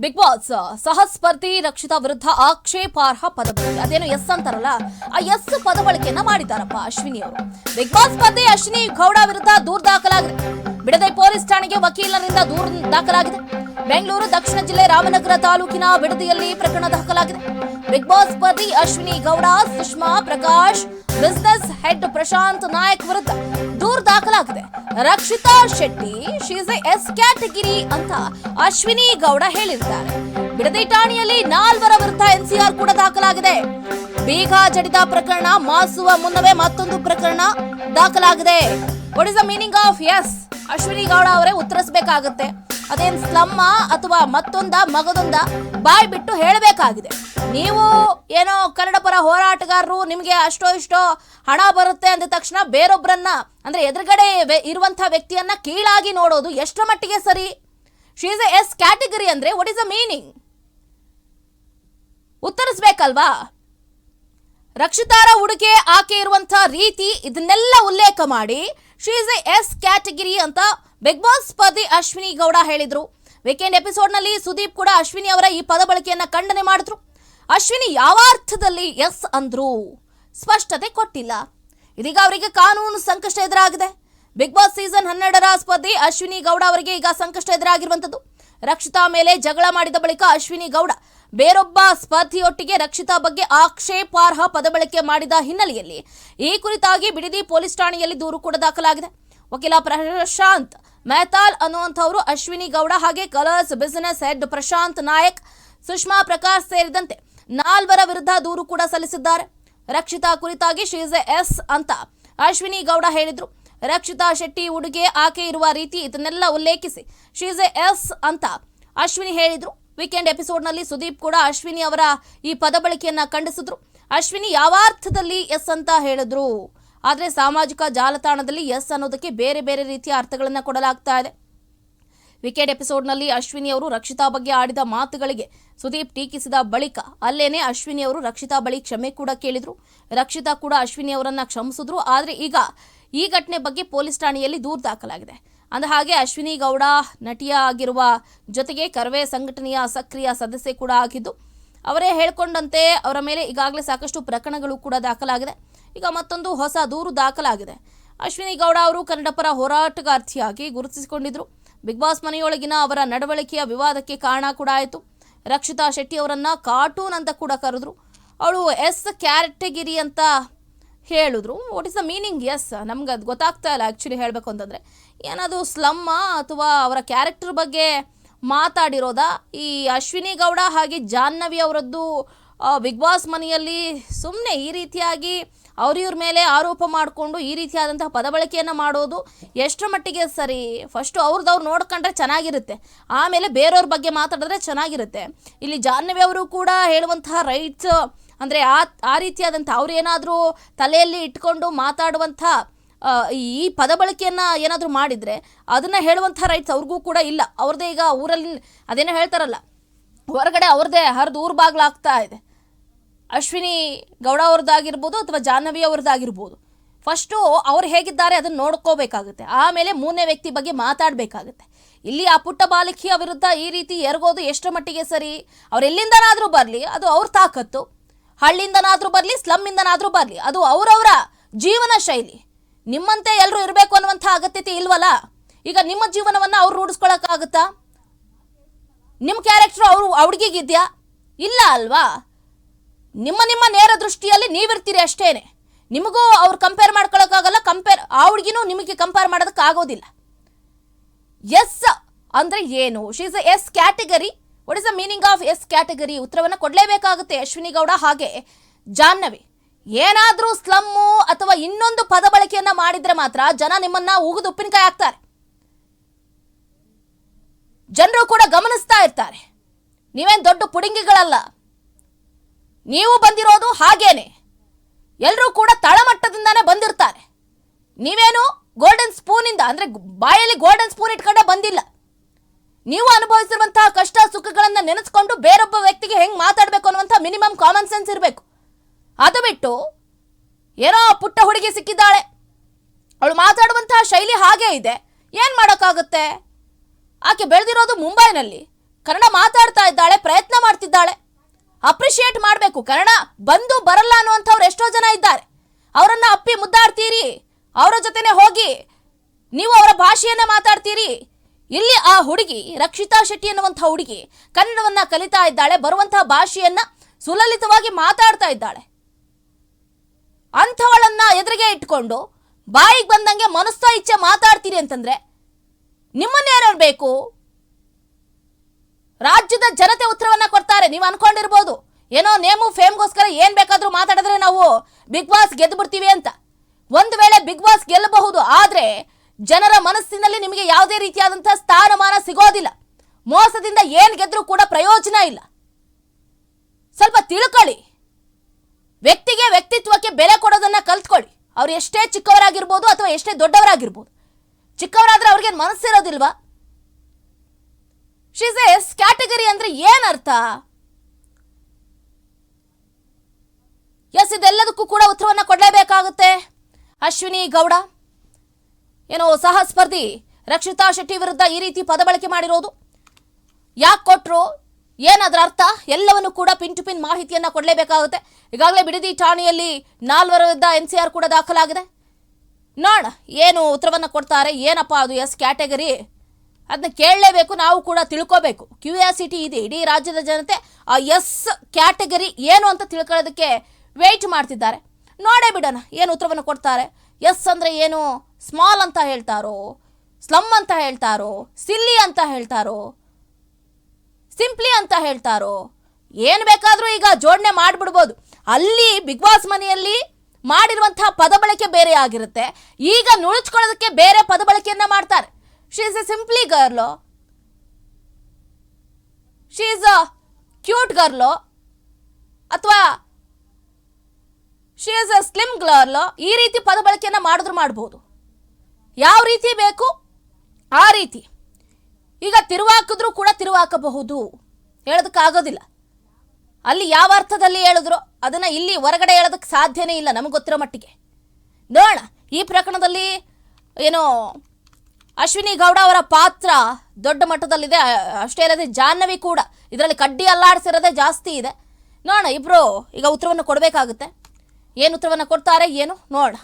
Big boss ಸಹಸ್ಪರ್ಧಿ Rakshita ವಿರುದ್ಧ ಆಕ್ಷೇಪಾರ್ಹ ಪದ ಬಳಕೆ ಅದೇನು ಎಸ್ ಅಂತಾರಲ್ಲ, ಆ ಎಸ್ ಪದ ಬಳಕೆಯನ್ನ ಅಶ್ವಿನಿ ಅವರು. ಬಿಗ್ ಬಾಸ್ ಸ್ಪರ್ಧೆ ಅಶ್ವಿನಿ ಗೌಡ ವಿರುದ್ಧ ದೂರು ದಾಖಲಾಗಿದೆ. ಬಿಡದೆ ಪೊಲೀಸ್ ಠಾಣೆಗೆ ವಕೀಲರಿಂದ ದೂರು ದಾಖಲಾಗಿದೆ. ಬೆಂಗಳೂರು, ದಕ್ಷಿಣ ಜಿಲ್ಲೆ ರಾಮನಗರ ತಾಲೂಕಿನ ಬಿಡದಿಯಲ್ಲಿ ಪ್ರಕರಣ ದಾಖಲಾಗಿದೆ. ಬಿಗ್ ಬಾಸ್ ಪತಿ ಅಶ್ವಿನಿ ಗೌಡ, ಸುಷ್ಮಾ ಪ್ರಕಾಶ್ ಬಿಸ್ನೆಸ್ ಹೆಡ್ ಪ್ರಶಾಂತ್ ನಾಯಕ್ ವಿರುದ್ಧ ದೂರು ದಾಖಲಾಗಿದೆ. Rakshitha Shetty she's S category ಅಂತ ಅಶ್ವಿನಿ ಗೌಡ ಹೇಳಿದ್ದಾರೆ. ಬಿಡದಿ ಠಾಣೆಯಲ್ಲಿ ನಾಲ್ವರ ವಿರುದ್ಧ ಎನ್ಸಿಆರ್ ಕೂಡ ದಾಖಲಾಗಿದೆ. ಬೀಗ ಜಡಿದ ಪ್ರಕರಣ, ಮಾಸುವ ಮುನ್ನವೇ ಮತ್ತೊಂದು ಪ್ರಕರಣ ದಾಖಲಾಗಿದೆ. What is the meaning of S Ashwini Gowda ಅವರೇ ಉತ್ತರಿಸಬೇಕಾಗತ್ತೆ. ಅದೇನ್ ಸ್ಲಮ್ಮ ಅಥವಾ ಮತ್ತೊಂದ ಮಗದೊಂದ ಬಾಯ್ ಬಿಟ್ಟು ಹೇಳಬೇಕಾಗಿದೆ. ನೀವು ಏನೋ ಕನ್ನಡ ಪರ ಹೋರಾಟಗಾರರು, ನಿಮಗೆ ಅಷ್ಟೋ ಇಷ್ಟೋ ಹಣ ಬರುತ್ತೆ ಅಂದ ತಕ್ಷಣ ಬೇರೊಬ್ಬರನ್ನ ಅಂದ್ರೆ ಎದುರುಗಡೆ ಇರುವಂತ ವ್ಯಕ್ತಿಯನ್ನ ಕೀಳಾಗಿ ನೋಡೋದು ಎಷ್ಟರ ಮಟ್ಟಿಗೆ ಸರಿ? ಶೀಸ್ ಎಸ್ ಕ್ಯಾಟಗರಿ ಅಂದ್ರೆ ವಾಟ್ ಇಸ್ ಅ ಮೀನಿಂಗ್ ಉತ್ತರಿಸ್ಬೇಕಲ್ವಾ? ರಕ್ಷಿತಾರ ಉಡುಗೆ ಆಕೆ ಇರುವಂತ ರೀತಿ ಇದನ್ನೆಲ್ಲ ಉಲ್ಲೇಖ ಮಾಡಿ ಶೀಸ್ ಎ ಎಸ್ ಕ್ಯಾಟಗಿರಿ ಅಂತ ಬಿಗ್ ಬಾಸ್ ಸ್ಪರ್ಧಿ ಅಶ್ವಿನಿ ಗೌಡ ಹೇಳಿದ್ರು. ವೀಕೆಂಡ್ ಎಪಿಸೋಡ್ನಲ್ಲಿ ಸುದೀಪ್ ಕೂಡ ಅಶ್ವಿನಿ ಅವರ ಈ ಪದ ಬಳಕೆಯನ್ನ ಖಂಡನೆ ಮಾಡಿದ್ರು. ಅಶ್ವಿನಿ ಯಾವ ಅರ್ಥದಲ್ಲಿ ಎಸ್ ಅಂದ್ರು? ಸ್ಪಷ್ಟತೆ ಕೊಟ್ಟಿಲ್ಲ. ಇದೀಗ ಅವರಿಗೆ ಕಾನೂನು ಸಂಕಷ್ಟ ಎದುರಾಗಿದೆ. ಬಿಗ್ ಬಾಸ್ ಸೀಸನ್ ಹನ್ನೆರಡರ ಸ್ಪರ್ಧಿ ಅಶ್ವಿನಿ ಗೌಡ ಅವರಿಗೆ ಈಗ ಸಂಕಷ್ಟ ಎದುರಾಗಿರುವಂತದ್ದು ರಕ್ಷಿತಾ ಮೇಲೆ ಜಗಳ ಮಾಡಿದ ಬಳಿಕ ಅಶ್ವಿನಿ ಗೌಡ ಬೇರೊಬ್ಬ ಸ್ಪರ್ಧಿಯೊಟ್ಟಿಗೆ ರಕ್ಷಿತಾ ಬಗ್ಗೆ ಆಕ್ಷೇಪಾರ್ಹ ಪದಬಳಕೆ ಮಾಡಿದ ಹಿನ್ನೆಲೆಯಲ್ಲಿ ಈ ಕುರಿತಾಗಿ ಬಿಡದಿ ಪೊಲೀಸ್ ಠಾಣೆಯಲ್ಲಿ ದೂರು ಕೂಡ ದಾಖಲಾಗಿದೆ. ವಕೀಲ ಪ್ರಶಾಂತ್ ಮೆಹತಾಲ್ ಅನ್ನುವಂಥವರು ಅಶ್ವಿನಿ ಗೌಡ ಹಾಗೆ Colors business head Prashanth Nayak, Sushma Prakash ಸೇರಿದಂತೆ ನಾಲ್ವರ ವಿರುದ್ಧ ದೂರು ಕೂಡ ಸಲ್ಲಿಸಿದ್ದಾರೆ. ರಕ್ಷಿತಾ ಕುರಿತಾಗಿ ಶೀಸ್ ಎಸ್ ಅಂತ ಅಶ್ವಿನಿ ಗೌಡ ಹೇಳಿದ್ರು. ರಕ್ಷಿತಾ ಶೆಟ್ಟಿ ಉಡುಗೆ ಆಕೆ ಇರುವ ರೀತಿ ಇದನ್ನೆಲ್ಲ ಉಲ್ಲೇಖಿಸಿ ಶೀಸ್ ಎಸ್ ಅಂತ ಅಶ್ವಿನಿ ಹೇಳಿದ್ರು. ವೀಕೆಂಡ್ ಎಪಿಸೋಡ್ನಲ್ಲಿ ಸುದೀಪ್ ಕೂಡ ಅಶ್ವಿನಿ ಅವರ ಈ ಪದ ಬಳಕೆಯನ್ನ ಖಂಡಿಸಿದ್ರು. ಅಶ್ವಿನಿ ಯಾವ ಅರ್ಥದಲ್ಲಿ ಎಸ್ ಅಂತ ಹೇಳಿದ್ರು. ಆದರೆ ಸಾಮಾಜಿಕ ಜಾಲತಾಣದಲ್ಲಿ ಎಸ್ ಅನ್ನೋದಕ್ಕೆ ಬೇರೆ ಬೇರೆ ರೀತಿಯ ಅರ್ಥಗಳನ್ನು ಕೊಡಲಾಗ್ತಾ ಇದೆ. ವಿಕೆಟ್ ಎಪಿಸೋಡ್ನಲ್ಲಿ ಅಶ್ವಿನಿ ಅವರು ರಕ್ಷಿತಾ ಬಗ್ಗೆ ಆಡಿದ ಮಾತುಗಳಿಗೆ ಸುದೀಪ್ ಟೀಕಿಸಿದ ಬಳಿಕ ಅಲ್ಲೇನೆ ಅಶ್ವಿನಿ ಅವರು ರಕ್ಷಿತಾ ಬಳಿ ಕ್ಷಮೆ ಕೂಡ ಕೇಳಿದ್ರು. ರಕ್ಷಿತಾ ಕೂಡ ಅಶ್ವಿನಿ ಅವರನ್ನ ಕ್ಷಮಿಸಿದ್ರು. ಆದರೆ ಈಗ ಈ ಘಟನೆ ಬಗ್ಗೆ ಪೊಲೀಸ್ ಠಾಣೆಯಲ್ಲಿ ದೂರು ದಾಖಲಾಗಿದೆ. ಅಂದ ಹಾಗೆ ಅಶ್ವಿನಿ ಗೌಡ ನಟಿಯಾಗಿರುವ ಜೊತೆಗೆ ಕರವೇ ಸಂಘಟನೆಯ ಸಕ್ರಿಯ ಸದಸ್ಯೆ ಕೂಡ ಆಗಿದ್ದು, ಅವರೇ ಹೇಳಿಕೊಂಡಂತೆ ಅವರ ಮೇಲೆ ಈಗಾಗಲೇ ಸಾಕಷ್ಟು ಪ್ರಕರಣಗಳು ಕೂಡ ದಾಖಲಾಗಿದೆ. ಈಗ ಮತ್ತೊಂದು ಹೊಸ ದೂರು ದಾಖಲಾಗಿದೆ. ಅಶ್ವಿನಿ ಗೌಡ ಅವರು ಕನ್ನಡ ಪರ ಹೋರಾಟಗಾರ್ತಿಯಾಗಿ ಗುರುತಿಸಿಕೊಂಡಿದ್ದರು ಬಿಗ್ ಬಾಸ್ ಮನೆಯೊಳಗಿನ ಅವರ ನಡವಳಿಕೆಯ ವಿವಾದಕ್ಕೆ ಕಾರಣ ಕೂಡ ಆಯಿತು. ರಕ್ಷಿತಾ ಶೆಟ್ಟಿ ಅವರನ್ನ ಕಾರ್ಟೂನ್ ಅಂತ ಕೂಡ ಕರೆದ್ರು. ಅವಳು ಎಸ್ ಕ್ಯಾರೆಟಗಿರಿ ಅಂತ ಹೇಳಿದ್ರು. What is the meaning S ನಮ್ಗೆ ಅದು ಗೊತ್ತಾಗ್ತಾ ಇಲ್ಲ ಆ್ಯಕ್ಚುಲಿ ಹೇಳಬೇಕು ಅಂತಂದರೆ. ಏನದು ಸ್ಲಮ್ಮ ಅಥವಾ ಅವರ ಕ್ಯಾರೆಕ್ಟರ್ ಬಗ್ಗೆ ಮಾತಾಡಿರೋದಾ? ಈ ಅಶ್ವಿನಿ ಗೌಡ ಹಾಗೆ ಜಾಹ್ನವಿ ಅವರದ್ದು ಬಿಗ್ ಬಾಸ್ ಮನೆಯಲ್ಲಿ ಸುಮ್ಮನೆ ಈ ರೀತಿಯಾಗಿ ಅವ್ರಿವ್ರ ಮೇಲೆ ಆರೋಪ ಮಾಡಿಕೊಂಡು ಈ ರೀತಿಯಾದಂತಹ ಪದಬಳಕೆಯನ್ನು ಮಾಡೋದು ಎಷ್ಟರ ಮಟ್ಟಿಗೆ ಸರಿ? ಫಸ್ಟು ಅವ್ರದ್ದವ್ರು ನೋಡ್ಕೊಂಡ್ರೆ ಚೆನ್ನಾಗಿರುತ್ತೆ. ಆಮೇಲೆ ಬೇರೆಯವ್ರ ಬಗ್ಗೆ ಮಾತಾಡಿದ್ರೆ ಚೆನ್ನಾಗಿರುತ್ತೆ. ಇಲ್ಲಿ ಜಾಹ್ನವಿ ಅವರು ಕೂಡ ಹೇಳುವಂತಹ ರೈಟ್ಸ್ ಅಂದರೆ ಆ ಆ ರೀತಿಯಾದಂಥ ಅವ್ರೇನಾದರೂ ತಲೆಯಲ್ಲಿ ಇಟ್ಕೊಂಡು ಮಾತಾಡುವಂಥ ಈ ಪದ ಬಳಕೆಯನ್ನು ಏನಾದರೂ ಮಾಡಿದರೆ ಅದನ್ನು ಹೇಳುವಂಥ ರೈಟ್ಸ್ ಅವ್ರಿಗೂ ಕೂಡ ಇಲ್ಲ. ಅವ್ರದ್ದೇ ಈಗ ಊರಲ್ಲಿ ಅದೇನೋ ಹೇಳ್ತಾರಲ್ಲ, ಹೊರಗಡೆ ಅವ್ರದ್ದೇ ಹರಿದು ಊರು ಬಾಗ್ಲಾಗ್ತಾ ಇದೆ. ಅಶ್ವಿನಿ ಗೌಡ ಅವ್ರದ್ದಾಗಿರ್ಬೋದು ಅಥವಾ ಜಾಹ್ನವಿ ಅವ್ರದ್ದಾಗಿರ್ಬೋದು. ಫಸ್ಟು ಅವ್ರು ಹೇಗಿದ್ದಾರೆ ಅದನ್ನು ನೋಡ್ಕೋಬೇಕಾಗುತ್ತೆ. ಆಮೇಲೆ ಮೂರನೇ ವ್ಯಕ್ತಿ ಬಗ್ಗೆ ಮಾತಾಡಬೇಕಾಗುತ್ತೆ. ಇಲ್ಲಿ ಆ ಪುಟ್ಟ ಬಾಲಕಿಯ ವಿರುದ್ಧ ಈ ರೀತಿ ಎರಗೋದು ಎಷ್ಟರ ಮಟ್ಟಿಗೆ ಸರಿ? ಅವ್ರು ಎಲ್ಲಿಂದನಾದರೂ ಬರಲಿ, ಅದು ಅವ್ರ ತಾಕತ್ತು. ಹಳ್ಳಿಯಿಂದನಾದರೂ ಬರಲಿ, ಸ್ಲಮ್ಮಿಂದನಾದರೂ ಬರಲಿ, ಅದು ಅವರವರ ಜೀವನ ಶೈಲಿ. ನಿಮ್ಮಂತೆ ಎಲ್ಲರೂ ಇರಬೇಕು ಅನ್ನುವಂಥ ಅಗತ್ಯತೆ ಇಲ್ವಲ್ಲ? ಈಗ ನಿಮ್ಮ ಜೀವನವನ್ನು ಅವ್ರು ರೂಢಿಸ್ಕೊಳಕ್ಕಾಗುತ್ತಾ? ನಿಮ್ಮ ಕ್ಯಾರೆಕ್ಟ್ರು ಅವರು ಅವ್ರಿಗಿದ್ಯಾ ಇಲ್ಲ ಅಲ್ವಾ? ನಿಮ್ಮ ನಿಮ್ಮ ನೇರ ದೃಷ್ಟಿಯಲ್ಲಿ ನೀವಿರ್ತೀರಿ ಅಷ್ಟೇನೆ. ನಿಮಗೂ ಅವ್ರು ಕಂಪೇರ್ ಮಾಡ್ಕೊಳಕ್ಕಾಗಲ್ಲ ಕಂಪೇರ್ ಆ ಹುಡುಗಿನೂ ನಿಮಗೆ ಕಂಪೇರ್ ಮಾಡೋದಕ್ಕೆ ಆಗೋದಿಲ್ಲ. ಎಸ್ ಅಂದ್ರೆ ಏನು? She's S category what is the meaning of S category ಉತ್ತರವನ್ನು ಕೊಡಲೇಬೇಕಾಗುತ್ತೆ ಅಶ್ವಿನಿ ಗೌಡ ಹಾಗೆ. ಜಾಹ್ನವಿ, ಏನಾದರೂ ಸ್ಲಮ್ಮು ಅಥವಾ ಇನ್ನೊಂದು ಪದ ಬಳಕೆಯನ್ನು ಮಾಡಿದ್ರೆ ಮಾತ್ರ ಜನ ನಿಮ್ಮನ್ನ ಉಗಿದು ಉಪ್ಪಿನಕಾಯಿ ಹಾಕ್ತಾರೆ. ಜನರು ಕೂಡ ಗಮನಿಸ್ತಾ ಇರ್ತಾರೆ. ನೀವೇನು ದೊಡ್ಡ ಪುಡಿಂಗಿಗಳಲ್ಲ. ನೀವು ಬಂದಿರೋದು ಹಾಗೇನೆ. ಎಲ್ಲರೂ ಕೂಡ ತಳಮಟ್ಟದಿಂದಾನೇ ಬಂದಿರ್ತಾರೆ. ನೀವೇನು ಗೋಲ್ಡನ್ ಸ್ಪೂನಿಂದ ಅಂದ್ರೆ ಬಾಯಲ್ಲಿ ಗೋಲ್ಡನ್ ಸ್ಪೂನ್ ಇಟ್ಕೊಂಡೆ ಬಂದಿಲ್ಲ. ನೀವು ಅನುಭವಿಸಿರುವಂತಹ ಕಷ್ಟ ಸುಖಗಳನ್ನು ನೆನೆಸ್ಕೊಂಡು ಬೇರೊಬ್ಬ ವ್ಯಕ್ತಿಗೆ ಹೆಂಗೆ ಮಾತಾಡಬೇಕು ಅನ್ನುವಂಥ ಮಿನಿಮಮ್ ಕಾಮನ್ ಸೆನ್ಸ್ ಇರಬೇಕು. ಅದು ಬಿಟ್ಟು ಏನೋ ಪುಟ್ಟ ಹುಡುಗಿ ಸಿಕ್ಕಿದ್ದಾಳೆ. ಅವಳು ಮಾತಾಡುವಂತಹ ಶೈಲಿ ಹಾಗೇ ಇದೆ. ಏನು ಮಾಡೋಕ್ಕಾಗುತ್ತೆ? ಆಕೆ ಬೆಳೆದಿರೋದು ಮುಂಬೈನಲ್ಲಿ. ಕನ್ನಡ ಮಾತಾಡ್ತಾ ಇದ್ದಾಳೆ, ಪ್ರಯತ್ನ ಮಾಡ್ತಿದ್ದಾಳೆ. ಅಪ್ರಿಷಿಯೇಟ್ ಮಾಡಬೇಕು. ಕನ್ನಡ ಬಂದು ಬರಲ್ಲ ಅನ್ನುವಂಥವ್ರು ಎಷ್ಟೋ ಜನ ಇದ್ದಾರೆ. ಅವರನ್ನು ಅಪ್ಪಿ ಮುದ್ದಾಡ್ತೀರಿ. ಅವರ ಜೊತೆನೆ ಹೋಗಿ ನೀವು ಅವರ ಭಾಷೆಯನ್ನ ಮಾತಾಡ್ತೀರಿ. ಇಲ್ಲಿ ಆ ಹುಡುಗಿ ರಕ್ಷಿತಾ ಶೆಟ್ಟಿ ಅನ್ನುವಂಥ ಹುಡುಗಿ ಕನ್ನಡವನ್ನ ಕಲಿತಾ ಇದ್ದಾಳೆ ಬರುವಂತಹ ಭಾಷೆಯನ್ನ ಸುಲಲಿತವಾಗಿ ಮಾತಾಡ್ತಾ ಇದ್ದಾಳೆ. ಅಂಥವಳನ್ನ ಎದುರಿಗೆ ಇಟ್ಕೊಂಡು ಬಾಯಿಗೆ ಬಂದಂಗೆ ಮನಸ್ಸ ಇಚ್ಛೆ ಮಾತಾಡ್ತೀರಿ ಅಂತಂದ್ರೆ ನಿಮ್ಮನ್ನೇನು ಬೇಕು ರಾಜ್ಯದ ಜನತೆ ಉತ್ತರವನ್ನ ಕೊಡ್ತಾರೆ ನೀವು ಅನ್ಕೊಂಡಿರ್ಬೋದು. ಏನೋ ನೇಮು, ಫೇಮ್ಗೋಸ್ಕರ ಏನು ಬೇಕಾದರೂ ಮಾತಾಡಿದ್ರೆ ನಾವು ಬಿಗ್ ಬಾಸ್ ಗೆದ್ದು ಬಿಡ್ತೀವಿ ಅಂತ. ಒಂದು ವೇಳೆ ಬಿಗ್ ಬಾಸ್ ಗೆಲ್ಲಬಹುದು ಆದರೆ ಜನರ ಮನಸ್ಸಿನಲ್ಲಿ ನಿಮಗೆ ಯಾವುದೇ ರೀತಿಯಾದಂಥ ಸ್ಥಾನಮಾನ ಸಿಗೋದಿಲ್ಲ. ಮೋಸದಿಂದ ಏನು ಗೆದ್ದರೂ ಕೂಡ ಪ್ರಯೋಜನ ಇಲ್ಲ. ಸ್ವಲ್ಪ ತಿಳ್ಕೊಳ್ಳಿ. ವ್ಯಕ್ತಿಗೆ ವ್ಯಕ್ತಿತ್ವಕ್ಕೆ ಬೆಲೆ ಕೊಡೋದನ್ನ ಕಲ್ತ್ಕೊಳ್ಳಿ. ಅವ್ರು ಎಷ್ಟೇ ಚಿಕ್ಕವರಾಗಿರ್ಬೋದು ಅಥವಾ ಎಷ್ಟೇ ದೊಡ್ಡವರಾಗಿರ್ಬೋದು. ಚಿಕ್ಕವರಾದರೆ ಅವ್ರಿಗೆ ಮನಸ್ಸಿರೋದಿಲ್ವಾ? ಶೀಸ್ ಎಸ್ ಕ್ಯಾಟಗರಿ ಅಂದರೆ ಏನ್ ಅರ್ಥ ಎಸ್ ಇದೆಲ್ಲದಕ್ಕೂ ಕೂಡ ಉತ್ತರವನ್ನು ಕೊಡಲೇಬೇಕಾಗುತ್ತೆ. ಅಶ್ವಿನಿ ಗೌಡ, ಏನೋ ಸಹ ಸ್ಪರ್ಧಿ ರಕ್ಷಿತಾ ಶೆಟ್ಟಿ ವಿರುದ್ಧ ಈ ರೀತಿ ಪದ ಬಳಕೆ ಮಾಡಿರೋದು. ಯಾಕೆ ಕೊಟ್ಟರು ಏನದರ ಅರ್ಥ? ಎಲ್ಲವನ್ನು ಕೂಡ ಪಿನ್ ಟು ಪಿನ್ ಮಾಹಿತಿಯನ್ನು ಕೊಡಲೇಬೇಕಾಗುತ್ತೆ. ಈಗಾಗಲೇ ಬಿಡದಿ ಠಾಣೆಯಲ್ಲಿ ನಾಲ್ವರ ವಿರುದ್ಧ ಎನ್ ಸಿ ಆರ್ ಕೂಡ ದಾಖಲಾಗಿದೆ. ನೋಡ ಏನು ಉತ್ತರವನ್ನು ಕೊಡ್ತಾರೆ, ಏನಪ್ಪಾ ಅದು ಎಸ್ ಕ್ಯಾಟಗರಿ? ಅದನ್ನ ಕೇಳಲೇಬೇಕು, ನಾವು ಕೂಡ ತಿಳ್ಕೋಬೇಕು. ಕ್ಯೂರಿಯಾಸಿಟಿ ಇದೆ, ಇಡೀ ರಾಜ್ಯದ ಜನತೆ ಆ ಎಸ್ ಕ್ಯಾಟಗರಿ ಏನು ಅಂತ ತಿಳ್ಕೊಳ್ಳೋದಕ್ಕೆ ವೆಯ್ಟ್ ಮಾಡ್ತಿದ್ದಾರೆ. ನೋಡೇ ಬಿಡೋಣ, ಏನು ಉತ್ತರವನ್ನು ಕೊಡ್ತಾರೆ. ಎಸ್ ಅಂದರೆ ಏನು? ಸ್ಮಾಲ್ ಅಂತ ಹೇಳ್ತಾರೋ? ಸ್ಲಮ್ ಅಂತ ಹೇಳ್ತಾರೋ? ಸಿಲ್ಲಿ ಅಂತ ಹೇಳ್ತಾರೋ? ಸಿಂಪ್ಲಿ ಅಂತ ಹೇಳ್ತಾರೋ? ಏನು ಬೇಕಾದರೂ ಈಗ ಜೋಡಣೆ ಮಾಡಿಬಿಡ್ಬೋದು. ಅಲ್ಲಿ ಬಿಗ್ ಬಾಸ್ ಮನೆಯಲ್ಲಿ ಮಾಡಿರುವಂತಹ ಪದ ಬಳಕೆ ಬೇರೆ ಆಗಿರುತ್ತೆ. ಈಗ ನುಳಿಸ್ಕೊಳ್ಳೋದಕ್ಕೆ ಬೇರೆ ಪದ ಬಳಕೆಯನ್ನ ಮಾಡ್ತಾರೆ. She is a simply girl she is a cute girl ಅಥವಾ she is a slim girl ಈ ರೀತಿ ಪದ ಬಳಕೆಯನ್ನು ಮಾಡಿದ್ರು ಮಾಡ್ಬೋದು. ಯಾವ ರೀತಿ ಬೇಕು? ಆ ರೀತಿ. ಈಗ ತಿರುವಾಕಿದ್ರೂ ಕೂಡ ತಿರುವಾಕಬಹುದು. ಹೇಳೋದಕ್ಕಾಗೋದಿಲ್ಲ. ಅಲ್ಲಿ ಯಾವ ಅರ್ಥದಲ್ಲಿ ಹೇಳಿದ್ರು? ಅದನ್ನು ಇಲ್ಲಿ ಹೊರಗಡೆ ಹೇಳೋದಕ್ಕೆ ಸಾಧ್ಯನೇ ಇಲ್ಲ ನಮಗೆ ಗೊತ್ತಿರೋ ಮಟ್ಟಿಗೆ. ನೋಡೋಣ. ಈ ಪ್ರಕರಣದಲ್ಲಿ ಏನು ಅಶ್ವಿನಿ ಗೌಡ ಅವರ ಪಾತ್ರ ದೊಡ್ಡ ಮಟ್ಟದಲ್ಲಿದೆ. ಅಷ್ಟೇ ಅಲ್ಲದೆ ಜಾಹ್ನವಿ ಕೂಡ ಇದರಲ್ಲಿ ಕಡ್ಡಿ ಅಲ್ಲಾಡಿಸಿರೋದೇ ಜಾಸ್ತಿ ಇದೆ. ನೋಡೋಣ ಇಬ್ಬರು ಈಗ ಉತ್ತರವನ್ನು ಕೊಡಬೇಕಾಗುತ್ತೆ. ಏನು ಉತ್ತರವನ್ನು ಕೊಡ್ತಾರೆ ಏನು? ನೋಡೋಣ